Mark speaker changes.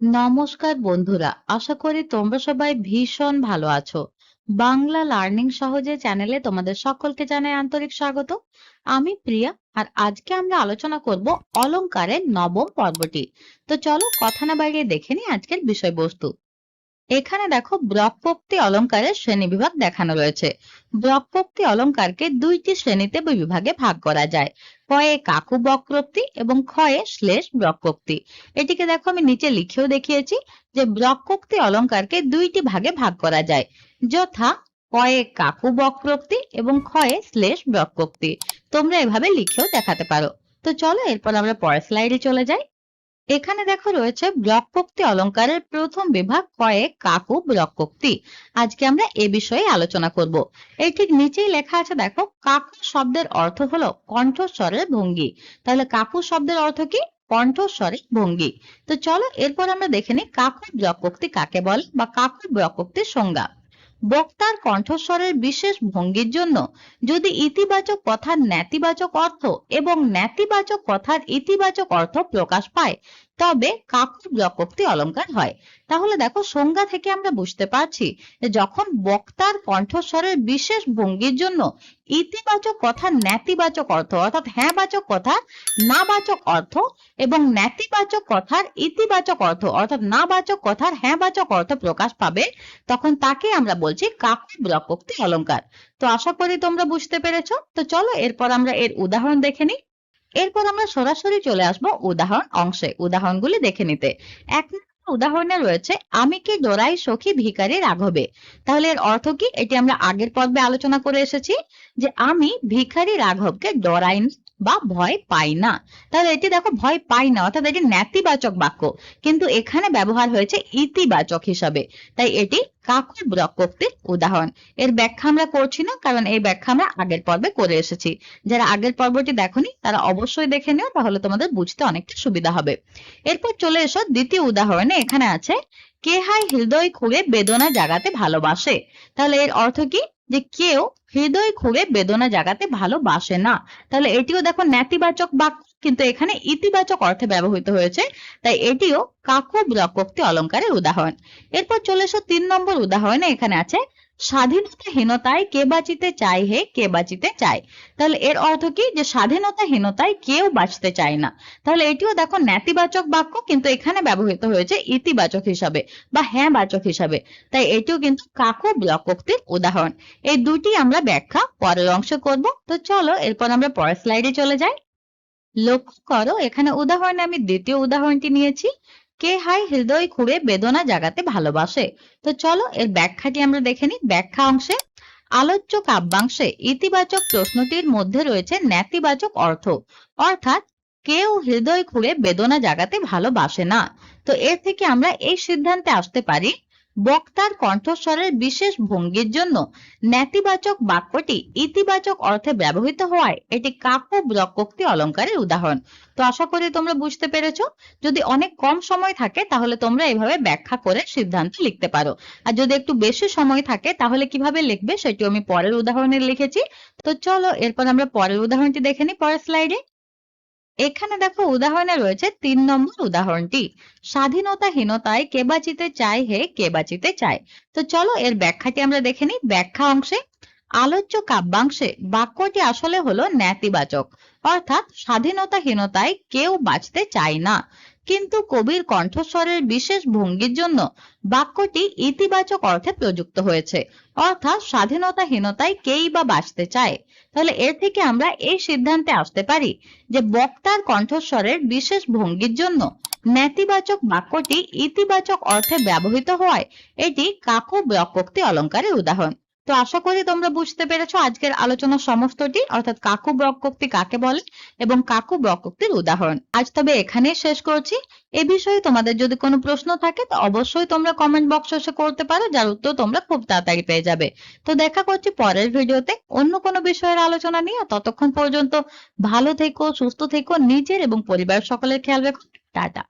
Speaker 1: নমস্কার বন্ধুরা, আশা করি তোমরা সবাই ভীষণ ভালো আছো। বাংলা লার্নিং সহজে চ্যানেলে তোমাদের সকলকে জানাই আন্তরিক স্বাগত। আমি প্রিয়া, আর আজকে আমরা আলোচনা করব অলংকারের নবম পর্বটি। তো চলো কথা না বাইরে দেখে নিই আজকের বিষয়বস্তু। এখানে দেখো ব্রকপোক্তি অলংকারের শ্রেণি বিভাগ দেখানো রয়েছে। ব্রকপোক্তি অলংকারকে দুইটি শ্রেণীতে বিভাগে ভাগ করা যায়। কয়ে কাকু বক্রোক্তি এবং ক্ষয়ে শ্লেষ ব্রকোক্তি এটিকে দেখো আমি নিচে লিখেও দেখিয়েছি যে ব্রকোক্তি অলংকারকে দুইটি ভাগে ভাগ করা যায়। যথা কয়ে কাকু বক্রোক্তি এবং ক্ষয়ে শ্লেষ ব্রকোক্তি তোমরা এভাবে লিখেও দেখাতে পারো। তো চলো এরপর আমরা পরের স্লাইডে চলে যাই। এখানে দেখো রয়েছে ব্রকপোক্তি অলংকারের প্রথম বিভাগ কয়েক, কাকু ব্রকপোক্তি আজকে আমরা এ বিষয়ে আলোচনা করব। এই ঠিক নিচেই লেখা আছে, দেখো, কাকু শব্দের অর্থ হলো কণ্ঠস্বরের ভঙ্গি। তাহলে কাকু শব্দের অর্থ কি? কণ্ঠস্বরের ভঙ্গি। তো চলো এরপর আমরা দেখে নিই কাকু ব্রকপোক্তি কাকে বলে বা কাকু ব্রকপোক্তির সংজ্ঞা। বক্তার কণ্ঠস্বরের বিশেষ ভঙ্গির জন্য যদি ইতিবাচক কথার নেতিবাচক অর্থ এবং নেতিবাচক কথার ইতিবাচক অর্থ প্রকাশ পায় তবে কাকুর ব্রকোক্তি অলঙ্কার হয়। তাহলে দেখো সংজ্ঞা থেকে আমরা বুঝতে পারছি যখন বক্তার কণ্ঠস্বরের বিশেষ ভঙ্গির জন্য ইতিবাচক কথার নেতিবাচক অর্থ অর্থাৎ হ্যাঁবাচক কথার নাবাচক অর্থ এবং নেতিবাচক কথার ইতিবাচক অর্থ অর্থাৎ নাবাচক কথার হ্যাঁবাচক অর্থ প্রকাশ পাবে, তখন তাকে আমরা বলছি কাকু ব্রকোক্তি অলঙ্কার। তো আশা করি তোমরা বুঝতে পেরেছ। তো চলো এরপর আমরা এর উদাহরণ দেখে নিই। এরপর আমরা সরাসরি চলে আসব উদাহরণ অংশে, উদাহরণগুলি দেখে নিতে। এক উদাহরণে রয়েছে, আমি কি ডোরাই সখী ভিকারি রাঘবে? তাহলে এর অর্থ কি? এটি আমরা আগের পর্বে আলোচনা করে এসেছি যে আমি ভিখারি রাঘবকে ডরাই বা ভয় পাই না। তাহলে এটি দেখো ভয় পাই না, অর্থাৎ এটি নেতিবাচক বাক্য। কিন্তু এখানে ব্যবহার হয়েছে ইতিবাচক হিসাবে। তাই এটি কাকুর ব্রকোক্তির উদাহরণ। এর ব্যাখ্যা আমরা করছি না, কারণ এই ব্যাখ্যা আমরা আগের পর্বে করে এসেছি। যারা আগের পর্বটি দেখনি, তারা অবশ্যই দেখে নিও, তাহলে তোমাদের বুঝতে অনেকটা সুবিধা হবে। এরপর চলে এসো দ্বিতীয় উদাহরণে, এখানে আছে, কে হাই হৃদয় খুঁড়ে বেদনা জাগাতে ভালোবাসে? তাহলে এর অর্থ কি? যে কেউ হৃদয় খুঁড়ে বেদনা জাগাতে ভালোবাসে না। তাহলে এটিও দেখো নেতিবাচক বাক্য কিন্তু এখানে ইতিবাচক অর্থে ব্যবহৃত হয়েছে। তাই এটিও কাকু ব্রকোক্তি অলঙ্কারের উদাহরণ। এরপর চলে এসো তিন নম্বর উদাহরণে। এখানে আছে স্বাধীনতাহীনতায় কে বাঁচিতে চায় হে, কে বাঁচিতে চায়? তাহলে এর অর্থ কি? যে স্বাধীনতাহীনতায় কেউ বাঁচতে চায় না। তাহলে এটিও দেখো নেতিবাচক বাক্য, কিন্তু এখানে ব্যবহৃত হয়েছে ইতিবাচক হিসাবে বা হ্যাঁ বাচক হিসাবে। তাই এটিও কিন্তু কাকু ব্লকোক্তির উদাহরণ। এই দুটি আমরা ব্যাখ্যা পরের অংশে করব। তো চলো, এরপর আমরা পরের স্লাইডে চলে যাই। লক্ষ্য করো, এখানে উদাহরণে আমি দ্বিতীয় উদাহরণটি নিয়েছি। কে হাই হৃদয় খুঁড়ে বেদনা জাগাতে ভালোবাসে? তো চলো এর ব্যাখ্যাটি আমরা দেখে নিই। ব্যাখ্যা অংশে, আলোচ্য কাব্যাংশে ইতিবাচক প্রশ্নটির মধ্যে রয়েছে নেতিবাচক অর্থ। অর্থাৎ, কেউ হৃদয় খুঁড়ে বেদনা জাগাতে ভালোবাসে না। তো এর থেকে আমরা এই সিদ্ধান্তে আসতে পারি বক্তার কণ্ঠস্বরের বিশেষ ভঙ্গির জন্য নেতিবাচক বাক্যটি ইতিবাচক অর্থে ব্যবহৃত হওয়ায় এটি কাকু ব্রকোক্তি অলঙ্কারের উদাহরণ। তো আশা করি তোমরা বুঝতে পেরেছ। যদি অনেক কম সময় থাকে, তাহলে তোমরা এভাবে ব্যাখ্যা করে সিদ্ধান্ত লিখতে পারো। আর যদি একটু বেশি সময় থাকে, তাহলে কীভাবে লিখবে সেটি আমি পরের উদাহরণে লিখেছি। তো চলো, এরপর আমরা পরের উদাহরণটি দেখে নিই, পরের স্লাইডে এখানে দেখো উদাহরণে রয়েছে তিন নম্বর উদাহরণটি। স্বাধীনতাহীনতায় কে বাঁচিতে চায় হে, কে বাঁচিতে চায়। তো চলো এর ব্যাখ্যাটি আমরা দেখে নিই। ব্যাখ্যা অংশে, আলোচ্য কাব্যাংশে বাক্যটি আসলে হলো নেতিবাচক অর্থাৎ স্বাধীনতাহীনতায় কেউ বাঁচতে চায় না। কিন্তু কবির কণ্ঠস্বরের বিশেষ ভঙ্গির জন্য বাক্যটি ইতিবাচক অর্থে প্রযুক্ত হয়েছে। অর্থাৎ স্বাধীনতাহীনতায় কেই বা বাঁচতে চায়। তাহলে এর থেকে আমরা এই সিদ্ধান্তে আসতে পারি যে বক্তার কণ্ঠস্বরের বিশেষ ভঙ্গির জন্য নেতিবাচক বাক্যটি ইতিবাচক অর্থে ব্যবহৃত হওয়ায় এটি কাকু ব্রকোক্তি অলঙ্কারের উদাহরণ। তো আশা করি তোমরা বুঝতে পেরেছ আজকের আলোচনা সমস্তটি, অর্থাৎ কাকু ব্রকোক্তি কাকে বলে এবং কাকু ব্রকোক্তির উদাহরণ। আজ তবে এখানেই শেষ করছি। এ বিষয়ে তোমাদের যদি কোনো প্রশ্ন থাকে, তো অবশ্যই তোমরা কমেন্ট বক্স এসে করতে পারো, যার উত্তর তোমরা খুব তাড়াতাড়ি পেয়ে যাবে। তো দেখা করছি পরের ভিডিওতে। অন্য কোনো বিষয়ের আলোচনা নিয়ে। ততক্ষণ পর্যন্ত ভালো থেকো, সুস্থ থেকো, নিজের এবং পরিবার সকলের খেয়াল রেখো। টাটা।